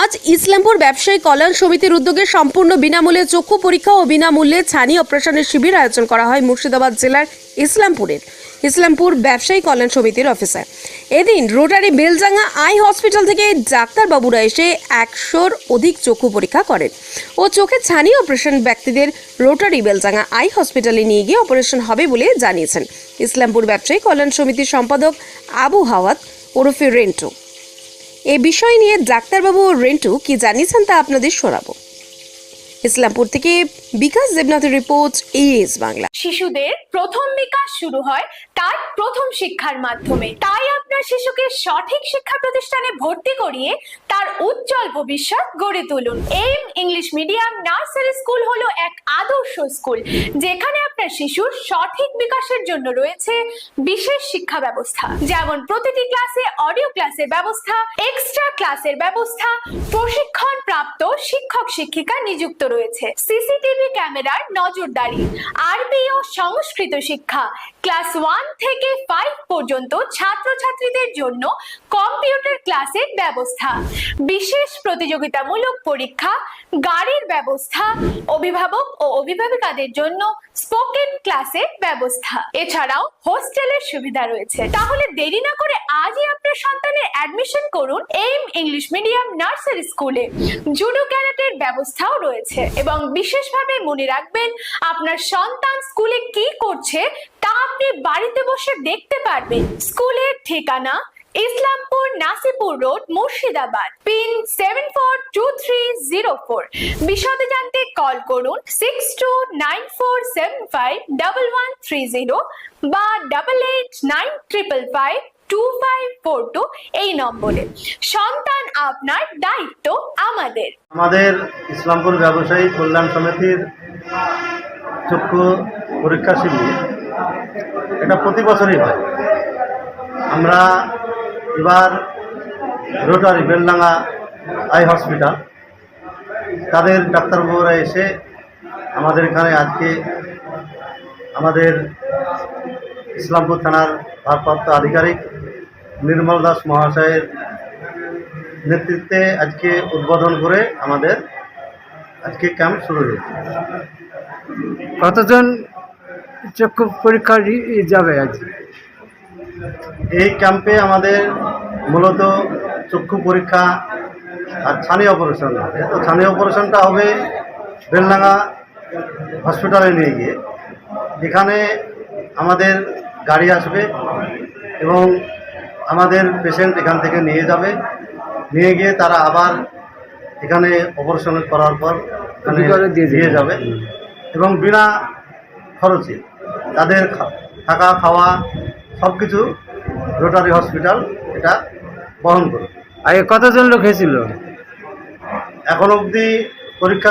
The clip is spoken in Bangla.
আজ ইসলামপুর ব্যবসায়ী কল্যাণ সমিতির উদ্যোগে সম্পূর্ণ বিনামূল্যে চক্ষু পরীক্ষা ও বিনামূল্যে ছানি অপারেশনের শিবির আয়োজন করা হয় মুর্শিদাবাদ জেলার ইসলামপুরের, ইসলামপুর ব্যবসায়ী কল্যাণ সমিতির অফিসে। এদিন রোটারি বেলজাঙ্গা আই হসপিটাল থেকে ডাক্তারবাবুরা এসে একশোর অধিক চক্ষু পরীক্ষা করেন ও চোখে ছানি অপারেশন ব্যক্তিদের রোটারি বেলজাঙ্গা আই হসপিটালে নিয়ে গিয়ে অপারেশন হবে বলে জানিয়েছেন। ইসলামপুর ব্যবসায়ী কল্যাণ সমিতির সম্পাদক আবু হাওয়াত ওরফে রেন্টু। এ বিষয় নিয়ে ডাক্তারবাবু ও রেন্টু কি জানিয়েছেন তা আপনাদের শোনাবো। ইসলামপুর থেকে বিকাশ দেবনাথের রিপোর্ট এএস বাংলা। শিশুদের প্রথম বিকাশ শুরু হয় তার প্রথম শিক্ষার মাধ্যমে। তাই আপনার শিশুকে সঠিক শিক্ষা প্রতিষ্ঠানে ভর্তি করিয়ে তার উজ্জ্বল ভবিষ্যৎ গড়ে তুলুন। M English medium nursery school হলো এক আদর্শ স্কুল, যেখানে আপনার শিশুর সঠিক বিকাশের জন্য রয়েছে বিশেষ শিক্ষা ব্যবস্থা। যেমন প্রতিটি ক্লাসে অডিও ক্লাসের ব্যবস্থা, এক্সট্রা ক্লাসের ব্যবস্থা প্রশিক্ষণ প্রাপ্ত শিক্ষক শিক্ষিকা নিযুক্ত রয়েছে। সিসিটিভি ক্যামেরার নজরদারি আরবি ও সংস্কৃত শিক্ষা, ক্লাস ওয়ান থেকে ফাইভ পর্যন্ত ছাত্রছাত্রীদের জন্য কম্পিউটার ক্লাসের ব্যবস্থা, বিশেষ প্রতিযোগিতামূলক পরীক্ষা, গাড়ির ব্যবস্থা, অভিভাবক ও অভিভাবিকাদের জন্য স্পোকেন ক্লাসের ব্যবস্থা। এছাড়াও হোস্টেলের সুবিধা রয়েছে। তাহলে দেরি না করে আজই অ্যাডমিশন করুন এম ইংলিশ মিডিয়াম নার্সারি স্কুলে জুডো ক্যারাটের ব্যবস্থাও রয়েছে এবং বিশেষভাবে মনে রাখবেন, আপনার সন্তান স্কুলে কি করছে তা আপনি বাড়িতে বসে দেখতে পারবেন। স্কুলের ঠিকানা Islampur Nasipur road, Murshidabad, pin seven four two three zero four বিশদে জানতে কল করুন six two nine four seven five double one three zero বা double eight nine triple five two five four two এই নম্বরে। সন্তান আপনার দায়িত্ব আমাদের। আমাদের ইসলামপুর ব্যবসায়ী কল্যাণ সমিতির চক্ষু পরীক্ষা শিবির, এটা প্রতি বছরই হয়। আমরা এবার রোটারি, বেলডাঙ্গা আই হসপিটাল, তাদের ডাক্তারবাবুরা এসে আমাদের এখানে আজকে আমাদের ইসলামপুর থানার ভারপ্রাপ্ত আধিকারিক নির্মল দাস মহাশয়ের নেতৃত্বে আজকে উদ্বোধন করে আমাদের আজকে ক্যাম্প শুরু হয়েছে। কতজন চক্ষু পরীক্ষা যাবে আজ? এই ক্যাম্পে আমাদের মূলত চক্ষু পরীক্ষা আর ছানি অপারেশন হবে। তো ছানি অপারেশনটা হবে বেলডাঙ্গা হসপিটালে নিয়ে গিয়ে। এখানে আমাদের গাড়ি আসবে এবং আমাদের পেশেন্ট এখান থেকে নিয়ে যাবে। নিয়ে গিয়ে তারা আবার এখানে অপারেশন করার পর দিয়ে দিয়ে যাবে। এবং বিনা খরচে তাদের থাকা খাওয়া সব কিছু রোটারি হসপিটাল এটা বহন করবে। আগে কতজন লোক হয়েছিল? এখন অবধি পরীক্ষা